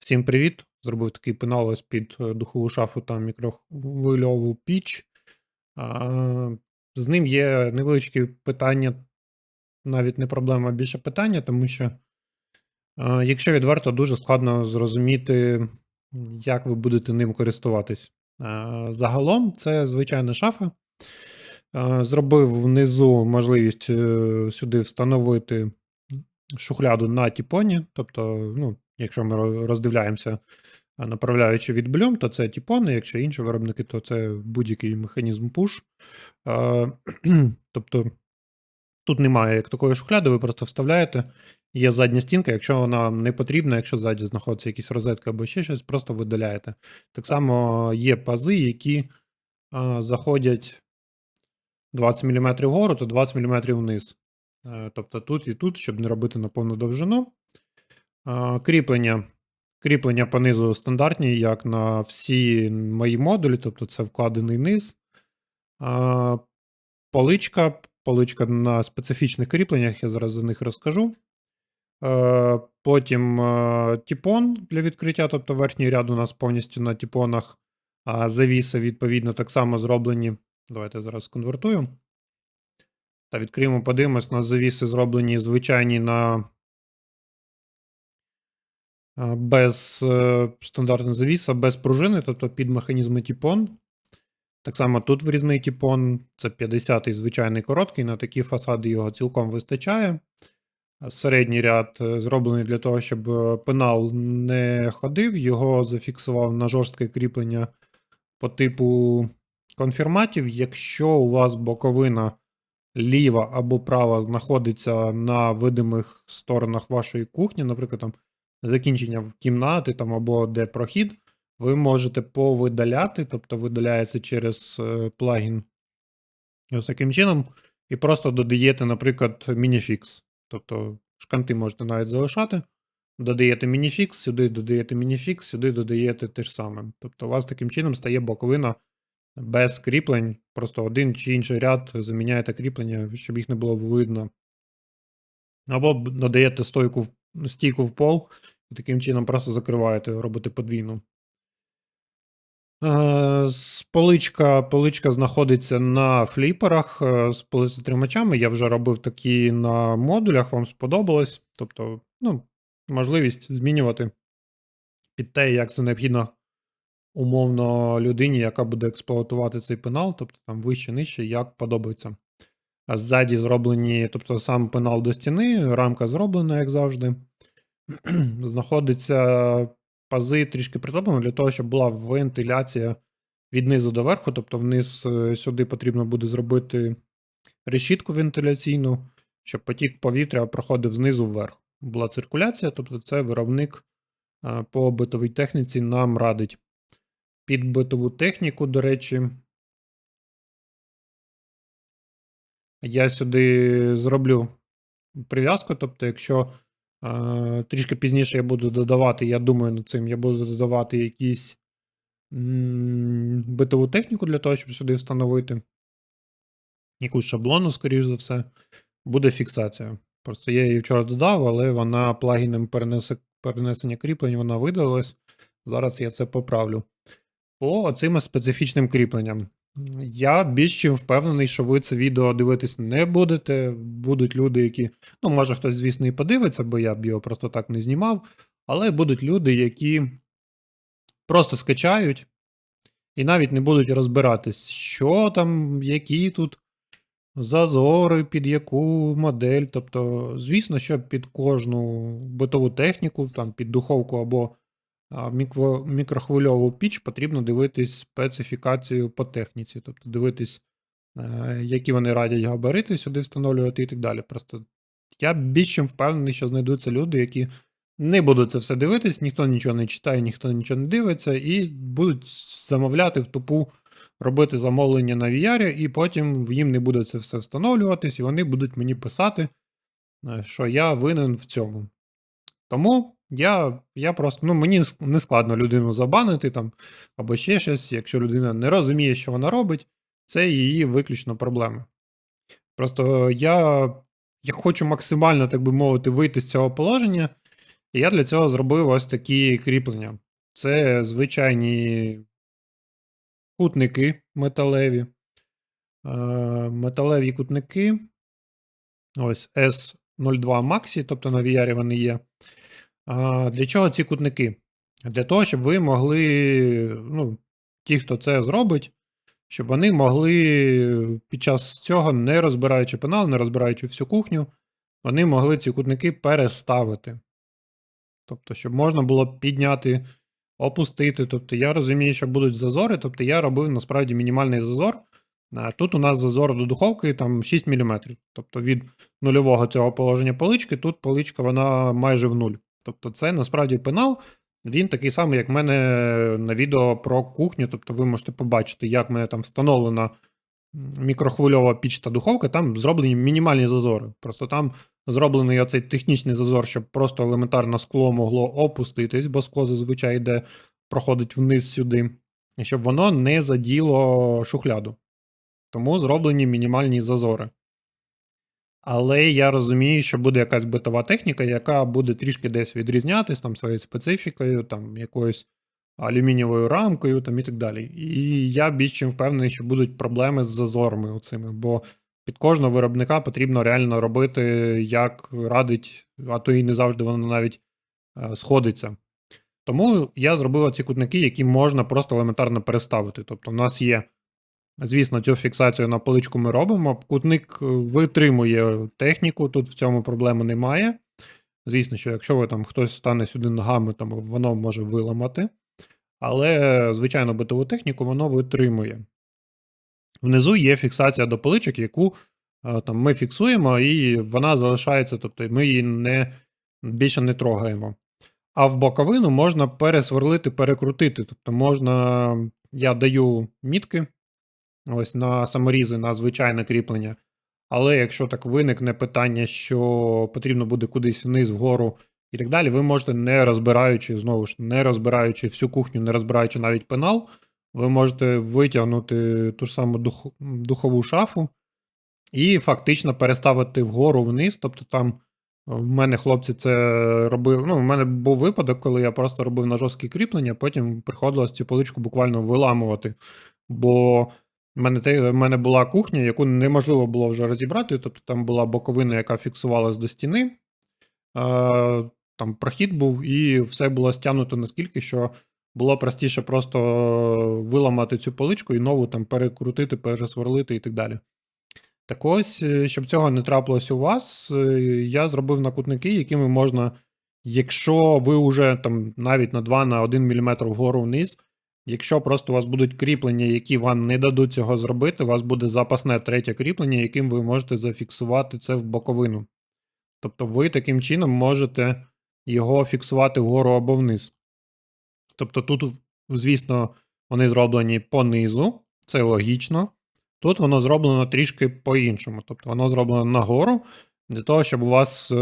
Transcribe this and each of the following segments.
Всім привіт! Зробив такий пенал під е, духову шафу та мікрохвильову піч. З ним є невеличкі питання, навіть не проблема, а більше питання, тому що, якщо відверто, дуже складно зрозуміти, як ви будете ним користуватись. Загалом, це звичайна шафа. Зробив внизу можливість е, сюди встановити шухляду на тіпоні, тобто, ну, Якщо ми роздивляємося, направляючи від блюм, то це тіпони, якщо інші виробники, то це будь-який механізм push. Тобто тут немає як такої шухляди, ви просто вставляєте. Є задня стінка, якщо вона не потрібна, якщо ззаді знаходиться якісь розетки або ще щось, просто видаляєте. Так само є пази, які а, заходять 20 мм вгору, то 20 мм вниз. А, тобто тут і тут, щоб не робити на повну довжину. Кріплення. Кріплення по низу стандартні, як на всі мої модулі, тобто це вкладений низ. Поличка. Поличка на специфічних кріпленнях, я зараз за них розкажу. Потім тіпон для відкриття, тобто верхній ряд у нас повністю на тіпонах. А завіси, відповідно, так само зроблені. Давайте зараз конвертую. Та відкриємо, подивимось, на завіси зроблені звичайні на без е, стандартного завіса, без пружини, тобто під механізми Тіпон. Так само тут врізний Тіпон, це 50-й звичайний короткий, на такі фасади його цілком вистачає. Середній ряд е, зроблений для того, щоб е, пенал не ходив, його зафіксував на жорстке кріплення по типу конфірматів. Якщо у вас боковина ліва або права знаходиться на видимих сторонах вашої кухні, наприклад, там закінчення в кімнати там або де прохід, ви можете повидаляти, тобто видаляється через е, плагін ось таким чином, і просто додаєте, наприклад, мініфікс. Тобто шканти можете навіть залишати. Додаєте мініфікс, сюди додаєте мініфікс, сюди додаєте те ж саме. Тобто, у вас таким чином стає боковина без кріплень, просто один чи інший ряд заміняєте кріплення, щоб їх не було видно. Або додаєте стойку стійку в пол, і таким чином просто закриваєте, робите подвійну. Е, поличка поличка знаходиться на фліперах е, з полицетримачами. Я вже робив такі на модулях, вам сподобалось. Тобто, ну, можливість змінювати під те, як це необхідно умовно людині, яка буде експлуатувати цей пенал, тобто там вище, нижче, як подобається. Ззаді зроблені, тобто сам пенал до стіни, рамка зроблена, як завжди. Знаходиться пази трішки притоплені для того, щоб була вентиляція від низу до верху, тобто вниз е, сюди потрібно буде зробити решітку вентиляційну, щоб потік повітря проходив знизу вверх. Була циркуляція, тобто це виробник е, по битовій техніці нам радить. Під битову техніку, до речі, я сюди зроблю прив'язку. Тобто, якщо е, трішки пізніше я буду додавати, я думаю, над цим я буду додавати якісь м, битову техніку для того, щоб сюди встановити якусь шаблону, скоріш за все, буде фіксація. Просто я її вчора додав, але вона плагіном перенесення кріплень вона видалась. Зараз я це поправлю. По цим специфічним кріпленням. Я більш чим впевнений, що ви це відео дивитись не будете. Будуть люди, які. Ну, може, хтось, звісно, і подивиться, бо я б його просто так не знімав. Але будуть люди, які просто скачають і навіть не будуть розбиратись, що там, які тут зазори, під яку модель. Тобто, звісно, що під кожну битову техніку, там під духовку або мікрохвильову піч потрібно дивитись специфікацію по техніці, тобто дивитись, е, які вони радять габарити сюди встановлювати і так далі. Просто я більш чим впевнений, що знайдуться люди, які не будуть це все дивитись, ніхто нічого не читає, ніхто нічого не дивиться, і будуть замовляти в тупу, робити замовлення на VR, і потім їм не буде це все встановлюватись, і вони будуть мені писати, е, що я винен в цьому. Тому я я просто, ну мені не складно людину забанити там або ще щось. Якщо людина не розуміє, що вона робить, це її виключно проблеми. Просто я я хочу максимально, так би мовити, вийти з цього положення І я для цього зробив ось такі кріплення. Це звичайні кутники металеві. Е, Металеві кутники. Ось S02 Maxi, тобто на VR вони є. Для чого ці кутники? Для того, щоб ви могли, ну, ті, хто це зробить, щоб вони могли під час цього, не розбираючи пенал, не розбираючи всю кухню, вони могли ці кутники переставити. Тобто, щоб можна було підняти, опустити. Тобто, я розумію, що будуть зазори, тобто я робив насправді мінімальний зазор. Тут у нас зазор до духовки там 6 мм. Тобто від нульового цього положення полички, тут поличка вона майже в нуль. Тобто, це насправді пенал. Він такий самий, як в мене на відео про кухню. Тобто, ви можете побачити, як в мене там встановлена мікрохвильова піч та духовка, там зроблені мінімальні зазори. Просто там зроблений оцей технічний зазор, щоб просто елементарно скло могло опуститись, бо скло зазвичай йде, проходить вниз сюди, і щоб воно не заділо шухляду. Тому зроблені мінімальні зазори. Але я розумію, що буде якась битова техніка, яка буде трішки десь відрізнятись там своєю специфікою, там якоюсь алюмінієвою рамкою там і так далі. І я більш чим впевнений, що будуть проблеми з зазорами оцими, бо під кожного виробника потрібно реально робити, як радить, а то і не завжди воно навіть е, сходиться. Тому я зробив ці кутники, які можна просто елементарно переставити. Тобто, в нас є, звісно, цю фіксацію на поличку ми робимо. Кутник е, витримує техніку, тут в цьому проблеми немає. Звісно, що якщо ви там хтось стане сюди ногами, там воно може виламати. Але, звичайно, битову техніку воно витримує. Внизу є фіксація до поличок, яку е, там, ми фіксуємо, і вона залишається, тобто ми її не, більше не трогаємо. А в боковину можна пересверлити, перекрутити. Тобто можна, я даю мітки ось на саморізи, на звичайне кріплення. Але якщо так виникне питання, що потрібно буде кудись вниз, вгору і так далі, ви можете, не розбираючи, знову ж, не розбираючи всю кухню, не розбираючи навіть пенал, ви можете витягнути ту ж саму дух, духову шафу і фактично переставити вгору вниз. Тобто там в мене хлопці це робили. Ну, в мене був випадок, коли я просто робив на жорсткі кріплення, потім приходилось цю поличку буквально виламувати. Бо в мене в мене була кухня, яку неможливо було вже розібрати. Тобто там була боковина, яка фіксувалась до стіни, там прохід був, і все було стягнуто наскільки, що було простіше просто виламати цю поличку і нову там перекрутити, пересверлити і так далі. Так ось, е, щоб цього не трапилось у вас, е, я зробив накутники, якими можна, якщо ви вже там навіть на 2 на 1 мм вгору вниз, якщо просто у вас будуть кріплення, які вам не дадуть цього зробити, у вас буде запасне третє кріплення, яким ви можете зафіксувати це в боковину. Тобто ви таким чином можете його фіксувати вгору або вниз. Тобто тут, звісно, вони зроблені по низу, це логічно. Тут воно зроблено трішки по-іншому. Тобто воно зроблено нагору, для того, щоб у вас, е,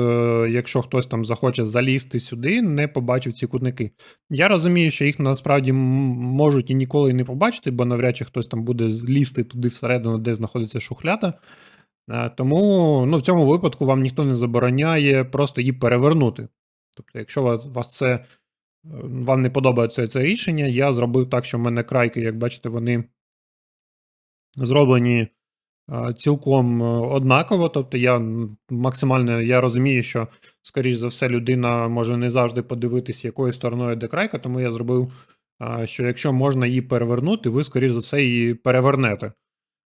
якщо хтось там захоче залізти сюди, не побачив ці кутники. Я розумію, що їх насправді можуть і ніколи не побачити, бо навряд чи хтось там буде злізти туди всередину, де знаходиться шухлята. Е, тому ну, в цьому випадку вам ніхто не забороняє просто її перевернути. Тобто, якщо вас, вас це е, вам не подобається це рішення, я зробив так, що в мене крайки, як бачите, вони зроблені цілком е, однаково. Тобто, я максимально я розумію, що, скоріш за все, людина може не завжди подивитись, якою стороною йде крайка, тому я зробив, що якщо можна її перевернути, ви, скоріш за все, її перевернете.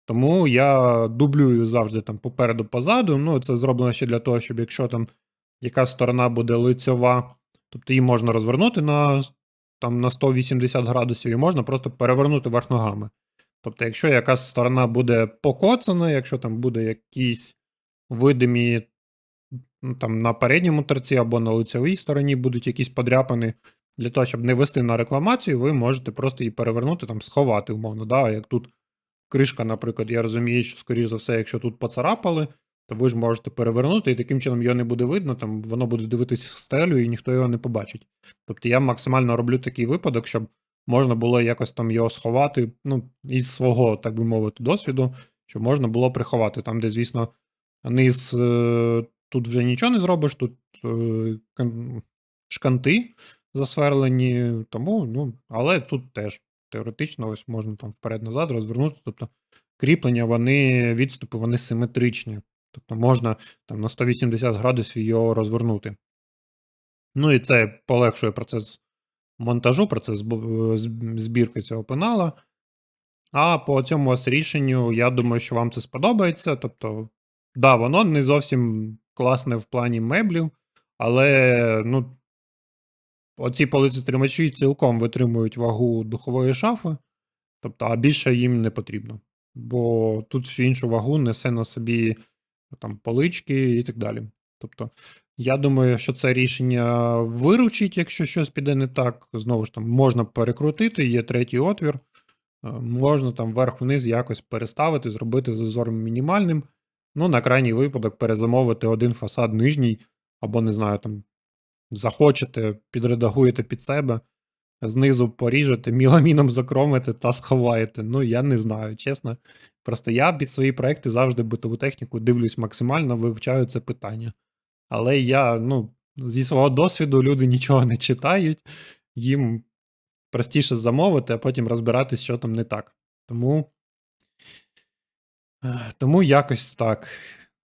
Тому я дублюю завжди там попереду позаду. Ну, це зроблено ще для того, щоб якщо там яка сторона буде лицьова, тобто її можна розвернути на там, на 180 градусів і можна просто перевернути верх ногами. Тобто, якщо якась сторона буде покоцана, якщо там буде якісь видимі ну, там, на передньому торці або на лицевій стороні будуть якісь подряпини, для того, щоб не вести на рекламацію, ви можете просто її перевернути, там, сховати, умовно. Да? Як тут кришка, наприклад, я розумію, що, скоріш за все, якщо тут поцарапали, то ви ж можете перевернути, і таким чином його не буде видно, там воно буде дивитись в стелю, і ніхто його не побачить. Тобто я максимально роблю такий випадок, щоб можна було якось там його сховати, ну, із свого, так би мовити, досвіду, щоб можна було приховати. Там, де, звісно, низ е, тут вже нічого не зробиш, тут е, шканти засверлені, тому, ну, але тут теж теоретично ось можна там вперед-назад розвернути. Тобто кріплення, вони, відступи, вони симетричні. Тобто можна там на 180 градусів його розвернути. Ну і це полегшує процес монтажу, процес зб- з- збірки цього пенала. А по цьому ось рішенню, я думаю, що вам це сподобається. Тобто, да, воно не зовсім класне в плані меблів, але ну, оці полицетримачі цілком витримують вагу духової шафи, тобто, а більше їм не потрібно. Бо тут всю іншу вагу несе на собі там, полички і так далі. Тобто, я думаю, що це рішення виручить, якщо щось піде не так. Знову ж там можна перекрутити, є третій отвір. Е, Можна там вверх-вниз якось переставити, зробити зазор мінімальним. Ну, на крайній випадок перезамовити один фасад нижній, або, не знаю, там захочете, підредагуєте під себе, знизу поріжете, міламіном закромите та сховаєте. Ну, я не знаю, чесно. Просто я під свої проекти завжди битову техніку дивлюсь максимально, вивчаю це питання. Але я, ну, зі свого досвіду люди нічого не читають, їм простіше замовити, а потім розбиратись, що там не так. Тому, е, тому якось так.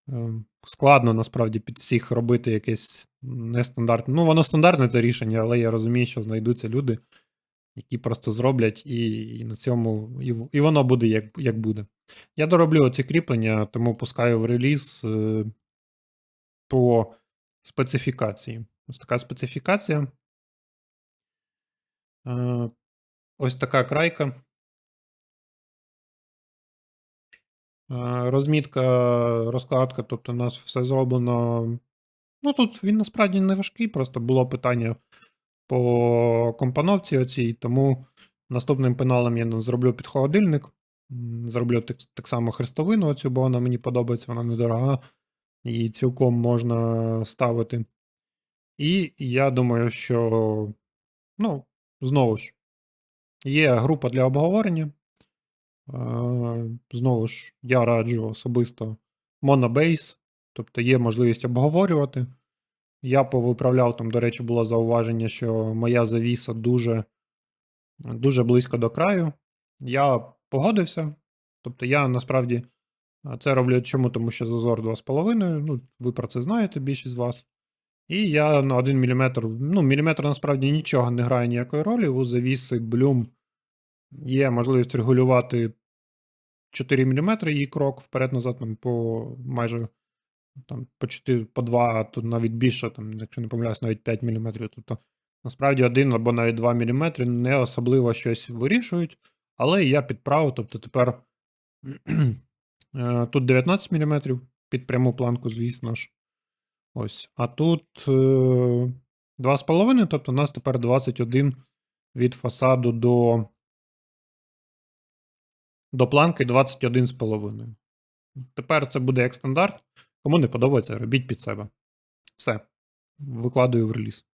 Е, Складно насправді під всіх робити якесь нестандартне. Ну, воно стандартне це рішення, але я розумію, що знайдуться люди, які просто зроблять, і, і на цьому і, і воно буде як, як буде. Я дороблю оці кріплення, тому пускаю в реліз е, по специфікації. Ось така специфікація. Е, Ось така крайка. Е, Розмітка, розкладка, тобто у нас все зроблено. Ну, тут він насправді не важкий, просто було питання по компоновці оцій, тому наступним пеналом я зроблю під холодильник. Зроблю так само хрестовину оцю, бо вона мені подобається, вона недорога. І цілком можна ставити. І я думаю, що, ну, знову ж, є група для обговорення. Знову ж, я раджу особисто Monobase, тобто є можливість обговорювати. Я повиправляв, там, до речі, було зауваження, що моя завіса дуже, дуже близько до краю. Я погодився. Тобто я насправді це роблю чому? Тому що зазор 2,5. Ну, ви про це знаєте, більшість з вас. І я на 1 мм, ну, міліметр насправді нічого не грає ніякої ролі. У завіси Bloom є можливість регулювати 4 мм її крок вперед-назад, там, по майже там, по 4, по 2, а тут навіть більше, там, якщо не помиляюсь, навіть 5 мм. Тобто, насправді 1 або навіть 2 мм не особливо щось вирішують, але я підправив, тобто тепер тут 19 мм під пряму планку, звісно ж. Ось. А тут е, 2,5, тобто у нас тепер 21 від фасаду до, до планки 21,5. Тепер це буде як стандарт. Кому не подобається, робіть під себе. Все. Викладаю в реліз.